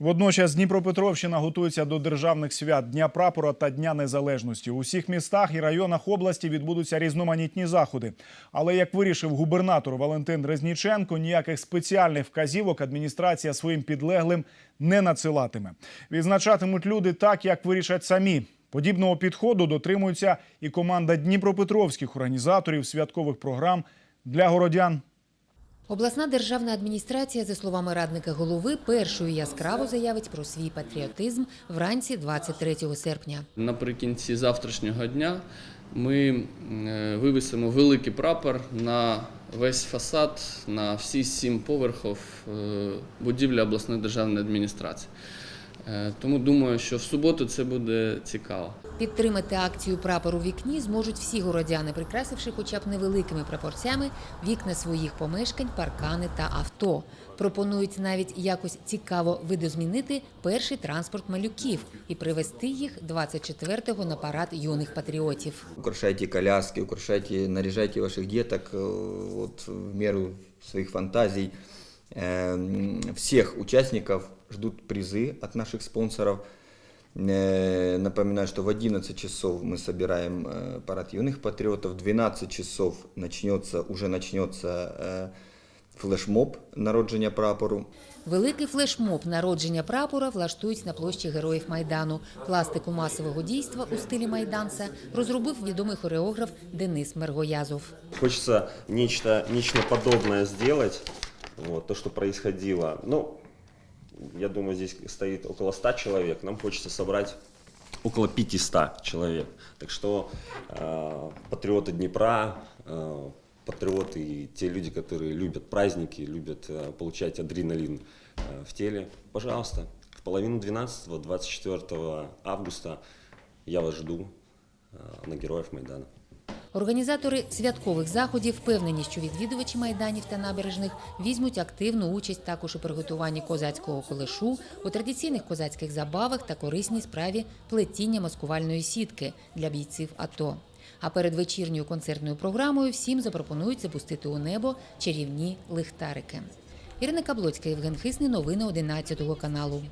Водночас Дніпропетровщина готується до державних свят Дня прапора та Дня Незалежності. У всіх містах і районах області відбудуться різноманітні заходи. Але як вирішив губернатор Валентин Резніченко, ніяких спеціальних вказівок адміністрація своїм підлеглим не надсилатиме. Відзначатимуть люди так, як вирішать самі. Подібного підходу дотримується і команда дніпропетровських організаторів святкових програм для городян. Обласна державна адміністрація, за словами радника голови, першою яскраво заявить про свій патріотизм вранці 23 серпня. Наприкінці завтрашнього дня ми е, вивісимо великий прапор на весь фасад, на всі сім поверхів е, будівлі обласної державної адміністрації. Е, Тому думаю, що в суботу це буде цікаво. Підтримати акцію прапор у вікні зможуть всі городяни, прикрасивши хоча б невеликими прапорцями вікна своїх помешкань, паркани та авто. Пропонують навіть якось цікаво видозмінити перший транспорт малюків і привезти їх 24-го на парад юних патріотів. Украшайте коляски, украшайте, наряжайте ваших деток э, вот, в меру своих фантазий. Эм, Всех участников ждут призы от наших спонсоров. Э, Напоминаю, что в 11 часов мы собираем э, парад юных патриотов. В 12 часов начнется, уже начнется э, флешмоб народження прапору. Великий флешмоб народження прапора влаштують на площі Героїв Майдану. Пластику масового дійства у стилі майданця розробив відомий хореограф Денис Мергоязов. Хочется нечто, нечто подобное сделать, Вот, то, что происходило. Ну, я думаю, здесь стоит около 100 человек, нам хочется собрать около 500 человек. Так что э, патриоты Днепра, э, патриоты и те люди, которые любят праздники, любят э, получать адреналин э, в теле, пожалуйста, в половину 12 24 августа я вас жду э, на Героев Майдана. Організатори святкових заходів впевнені, що відвідувачі майданів та набережних візьмуть активну участь також у приготуванні козацького колешу, у традиційних козацьких забавах та корисній справі плетіння маскувальної сітки для бійців АТО. А перед вечірньою концертною програмою всім запропонують запустити у небо чарівні лихтарики. Ірина Каблоцька, Євген Хисний, новини 11 каналу.